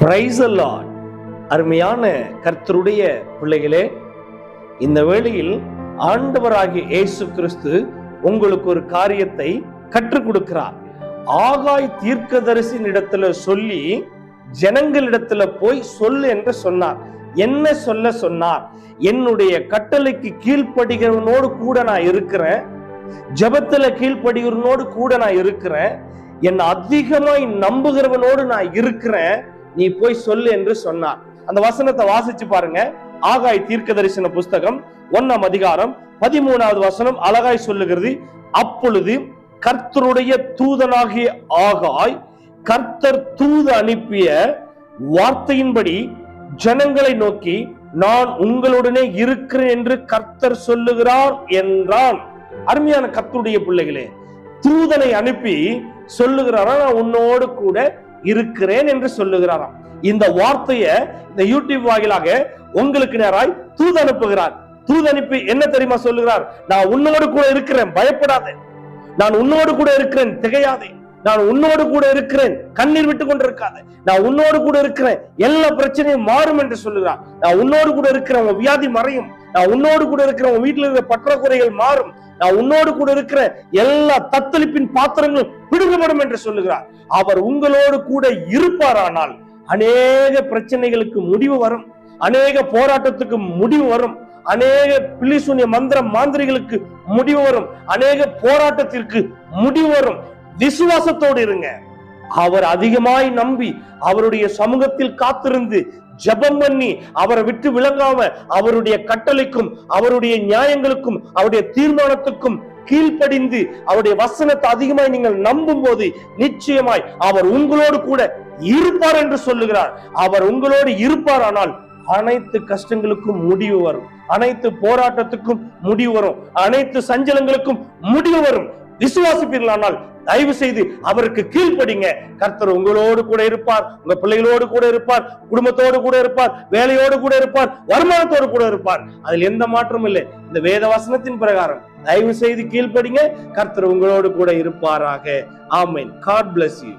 Price அருமையான கர்த்தருடைய பிள்ளைகளே இந்த வேளையில் ஆண்டவராகிய இயேசு கிறிஸ்து உங்களுக்கு ஒரு காரியத்தை கற்றுக் கொடுக்கிறார். ஆகாய் தீர்க்கதரிசின் இடத்துல சொல்லி ஜனங்களிடத்துல போய் சொல்லு என்று சொன்னார். என்ன சொல்ல சொன்னார்? என்னுடைய கட்டளைக்கு கீழ்ப்படுகிறவனோடு கூட நான் இருக்கிறேன். ஜபத்துல கீழ்ப்படுகிறவனோடு கூட நான் இருக்கிறேன். என்னை அதிகமாய் நம்புகிறவனோடு நான் இருக்கிறேன். நீ போய் சொல்லு என்று சொன்னார். அந்த வசனத்தை வாசிச்சு பாருங்க. ஆகாய் தீர்க்க தரிசன புஸ்தகம் ஒன்னாம் அதிகாரம் பதிமூணாவது வசனம் அழகாய் சொல்லுகிறது. அப்பொழுது கர்த்தருடைய தூதனாகிய ஆகாய் கர்த்தர் தூது அனுப்பிய வார்த்தையின்படி ஜனங்களை நோக்கி நான் உங்களுடனே இருக்கிறேன் என்று கர்த்தர் சொல்லுகிறார் என்றான். அருமையான கர்த்தருடைய பிள்ளைகளே தூதனை அனுப்பி சொல்லுகிறாரா. நான் உன்னோடு கூட இருக்கிறேன் என்று சொல்லுகிறாராம். இந்த வார்த்தையை இந்த யூடியூப் வாயிலாக உங்களுக்கு நேராய் தூது அனுப்புகிறார். தூது அனுப்பி என்ன தெரியுமா சொல்லுகிறார்? நான் உன்னோடு கூட இருக்கிறேன் பயப்படாதே. நான் உன்னோடு கூட இருக்கிறேன் திகையாதே. நான் உன்னோடு கூட இருக்கிறேன். கண்ணீர் விட்டு கொண்டிருக்காத. நான் உன்னோடு கூட இருக்கிறேன். எல்லா பிரச்சனையும் மாறும் என்று சொல்லுகிறார் நான் உன்னோடு கூட இருக்கிறேன். உன் வியாதி மறையும். நான் உன்னோடு கூட இருக்கிற உன் வீட்டில் இருக்கிற பற்றாக்குறைகள் மாறும். நான் உன்னோடு கூட இருக்கிற எல்லா தத்தளிப்பின் பாத்திரங்களும் பிடுங்கப்படும் என்று சொல்லுகிறார். அவர் உங்களோடு கூட இருப்பாரானால் அநேக பிரச்சனைகளுக்கு முடிவு வரும். அநேக போராட்டத்துக்கு முடிவு வரும். அநேக பிள்ளிசூன்ய மந்திர மாந்திரிகளுக்கு முடிவு வரும். அநேக போராட்டத்திற்கு முடிவு வரும். விசுவாசத்தோடு இருங்க. அவர் அதிகமாய் நம்பி அவருடைய சமூகத்தில் காத்திருந்து ஜெபம் பண்ணி அவரை விட்டு விளங்காம அவருடைய கட்டளைக்கும் அவருடைய நியாயங்களுக்கும் அவருடைய தீர்மானத்துக்கும் கீழ்ப்படிந்து அவருடைய வசனத்தை அதிகமாய் நீங்கள் நம்பும் போது நிச்சயமாய் அவர் உங்களோடு கூட இருப்பார் என்று சொல்லுகிறார். அவர் உங்களோடு இருப்பார் ஆனால் அனைத்து கஷ்டங்களுக்கும் முடிவு வரும். அனைத்து போராட்டத்துக்கும் முடிவு வரும். அனைத்து சஞ்சலங்களுக்கும் முடிவு வரும். விசுவாசிப்பீர்களானால் தயவு செய்து அவருக்கு கீழ்ப்படிங்க. கர்த்தர் உங்களோடு கூட இருப்பார் உங்க பிள்ளைகளோடு கூட இருப்பார் குடும்பத்தோடு கூட இருப்பார் வேலையோடு கூட இருப்பார் வருமானத்தோடு கூட இருப்பார். அதில் எந்த மாற்றமும் இல்லை. இந்த வேத வசனத்தின் பிரகாரம் தயவு செய்து கீழ்ப்படிங்க. கர்த்தர் உங்களோடு கூட இருப்பாராக. ஆமேன். God bless you